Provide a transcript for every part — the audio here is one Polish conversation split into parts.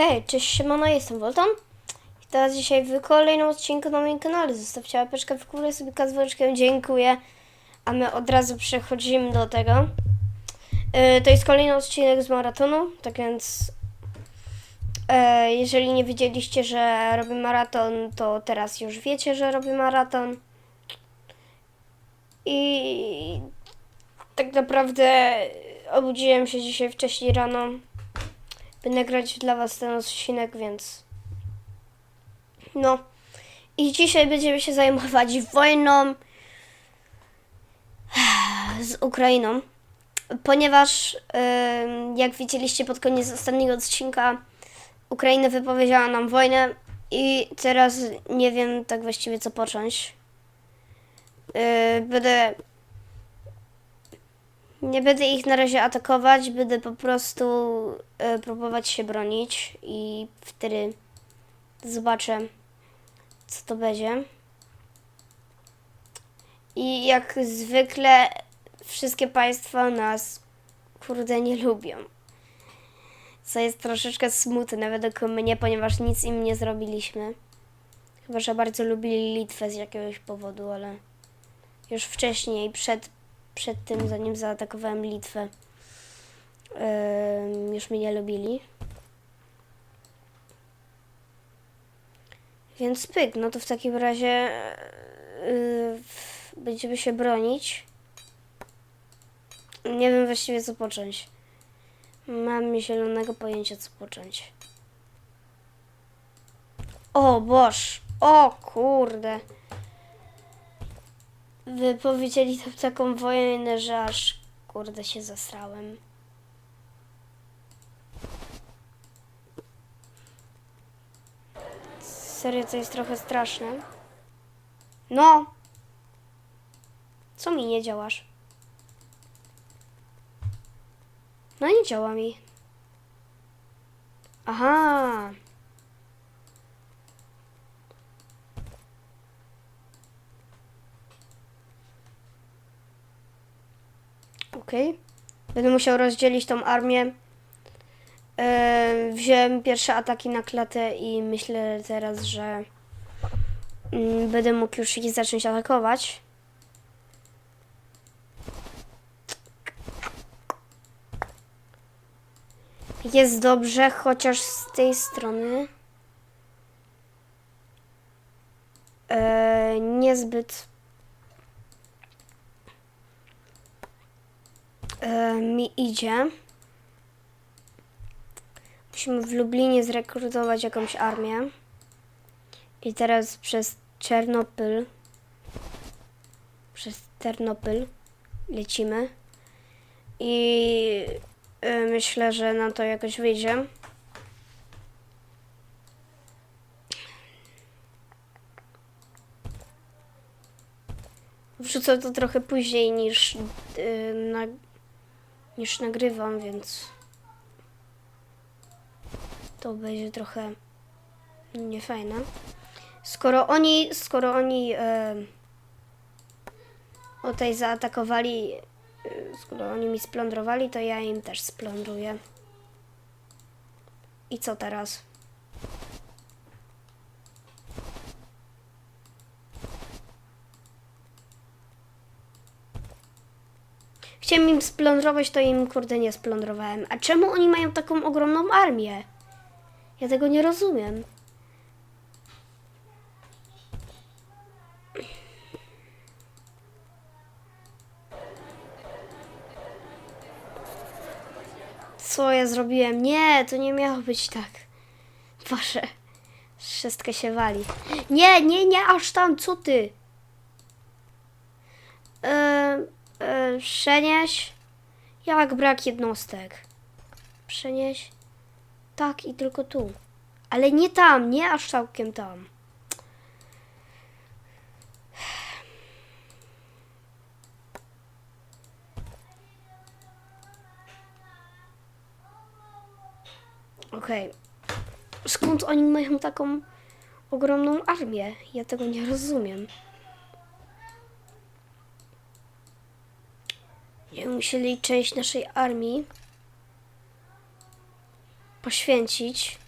Okej, cześć siemano, jestem Volton. I teraz dzisiaj w kolejnym odcinku na moim kanale. Zostawcie łapeczkę w górę, sobie kazweczkę, dziękuję. A my od razu przechodzimy do tego. Yy, to jest kolejny odcinek z maratonu, tak więc yy, jeżeli nie wiedzieliście, że robię maraton, to teraz już wiecie, że robię maraton. I tak naprawdę obudziłem się dzisiaj wcześniej rano by nagrać dla Was ten odcinek, więc no. I dzisiaj będziemy się zajmować wojną z Ukrainą, ponieważ jak widzieliście pod koniec ostatniego odcinka, Ukraina wypowiedziała nam wojnę i teraz nie wiem tak właściwie co począć. Będę nie będę ich na razie atakować, będę po prostu e, próbować się bronić i wtedy zobaczę, co to będzie. I jak zwykle wszystkie państwa nas kurde nie lubią. Co jest troszeczkę smutne według mnie, ponieważ nic im nie zrobiliśmy. Chyba, że bardzo lubili Litwę z jakiegoś powodu, ale już wcześniej, przed przed tym, zanim zaatakowałem Litwę, ym, już mnie nie lubili. Więc pyk, no to w takim razie yy, będziemy się bronić. Nie wiem właściwie co począć. Mam zielonego pojęcia co począć. O boż! O kurde! Wypowiedzieli tam taką wojnę, że aż kurde się zasrałem. Serio, to jest trochę straszne. No! Co mi nie działasz? No nie działa mi. Aha! Okej. Będę musiał rozdzielić tą armię. E, wziąłem pierwsze ataki na klatę i myślę teraz, że mm, będę mógł już ich zacząć atakować. Jest dobrze, chociaż z tej strony e, niezbyt e, mi idzie. Musimy w Lublinie zrekrutować jakąś armię. I teraz przez Czernopyl, przez Ternopyl lecimy. I e, myślę, że na to jakoś wyjdzie. Wrzucę to trochę później niż yy, na, niż nagrywam, więc to będzie trochę niefajne. Skoro oni, skoro oni e, o tej zaatakowali, e, skoro oni mi splądrowali, to ja im też splądruję. I co teraz? Chciałem im splądrować, to im kurde nie splądrowałem. A czemu oni mają taką ogromną armię? Ja tego nie rozumiem. Co ja zrobiłem? Nie, to nie miało być tak. Boże, wszystko się wali. Nie, nie, nie, aż tam, co ty? Yy, yy, przenieś. Jak brak jednostek? Przenieś. Tak i tylko tu. Ale nie tam, nie aż całkiem tam. Okej. Skąd oni mają taką ogromną armię? Ja tego nie rozumiem. musieli część naszej armii poświęcić.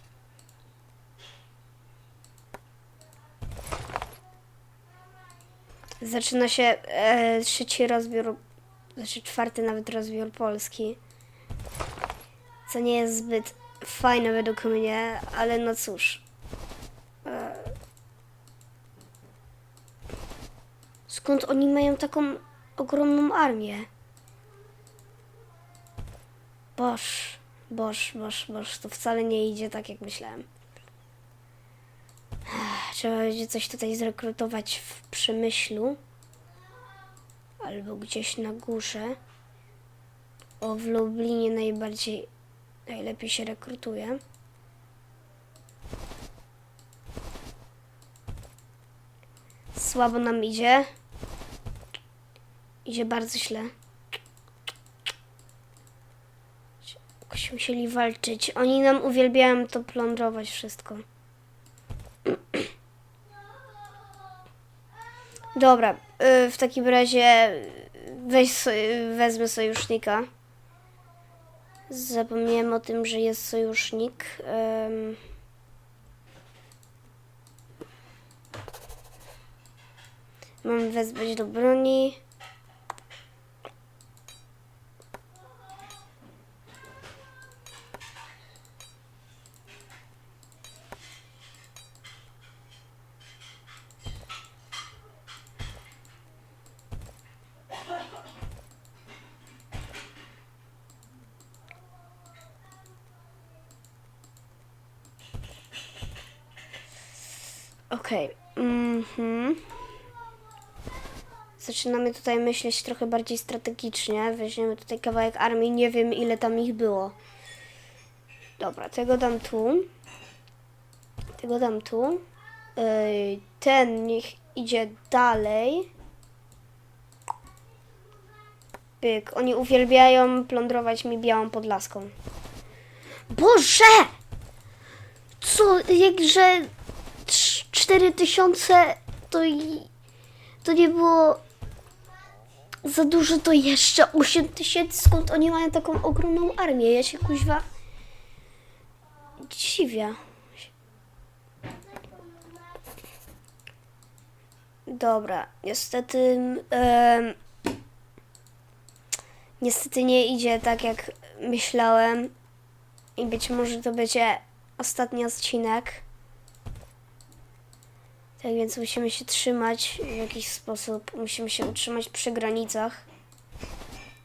Zaczyna się e, trzeci rozbiór, znaczy czwarty nawet rozbiór Polski. Co nie jest zbyt fajne według mnie, ale no cóż. E, skąd oni mają taką ogromną armię? Boż, boż, boż, boż, to wcale nie idzie tak, jak myślałem. Trzeba będzie coś tutaj zrekrutować w Przemyślu. Albo gdzieś na górze. O, w Lublinie najbardziej, najlepiej się rekrutuje. Słabo nam idzie. Idzie bardzo źle. Jakoś musieli walczyć. Oni nam uwielbiają to plądrować wszystko. Dobra, y, w takim razie weź so, wezmę sojusznika. Zapomniałem o tym, że jest sojusznik. Mam wezwać do broni. Okej. Mhm. Zaczynamy tutaj myśleć trochę bardziej strategicznie. Weźmiemy tutaj kawałek armii. Nie wiem ile tam ich było. Dobra, tego dam tu. Tego dam tu. Ten niech idzie dalej. Pyk. Oni uwielbiają plądrować mi białą podlaską. Boże! Co, jakże 4000 to i to nie było za dużo, to jeszcze 8000. Skąd oni mają taką ogromną armię? Ja się kuźwa dziwię. Dobra, niestety em, niestety nie idzie tak jak myślałem i być może to będzie ostatni odcinek. Tak więc musimy się trzymać w jakiś sposób. Musimy się utrzymać przy granicach.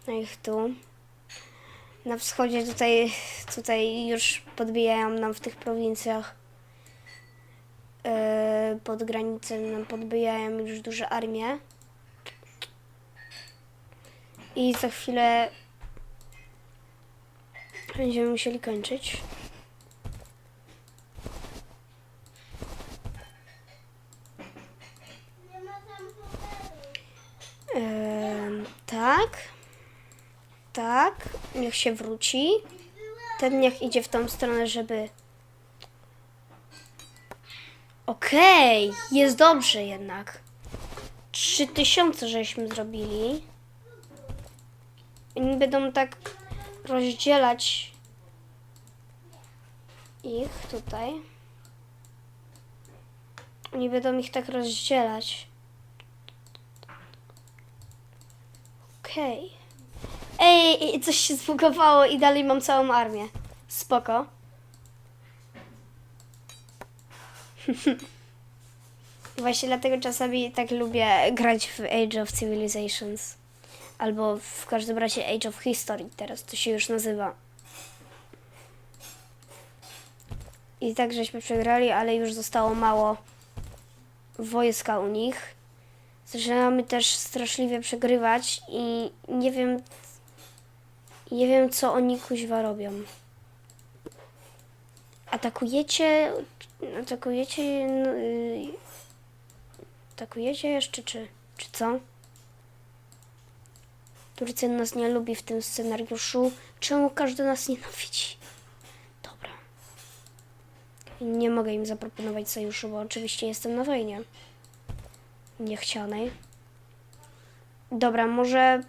No ich tu. Na wschodzie tutaj, tutaj już podbijają nam w tych prowincjach. Yy, pod granicę nam podbijają już duże armie. I za chwilę będziemy musieli kończyć. Em, tak. Tak. Niech się wróci. Ten niech idzie w tą stronę, żeby. Okej, jest dobrze jednak. Trzy tysiące żeśmy zrobili. Oni będą tak rozdzielać ich tutaj. Oni będą ich tak rozdzielać. Okej. Ej, ej, coś się zbugowało i dalej mam całą armię. Spoko. Właśnie dlatego czasami tak lubię grać w Age of Civilizations. Albo w każdym razie Age of History, teraz to się już nazywa. I tak żeśmy przegrali, ale już zostało mało wojska u nich. Zaczynamy też straszliwie przegrywać i nie wiem, nie wiem co oni kuźwa robią. Atakujecie, atakujecie, no, y, atakujecie jeszcze czy, czy co? Turcja nas nie lubi w tym scenariuszu. Czemu każdy nas nienawidzi? Dobra. Nie mogę im zaproponować sojuszu, bo oczywiście jestem na wojnie niechcianej. Dobra, może.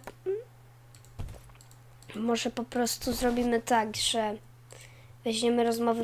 Może po prostu zrobimy tak, że weźmiemy rozmowy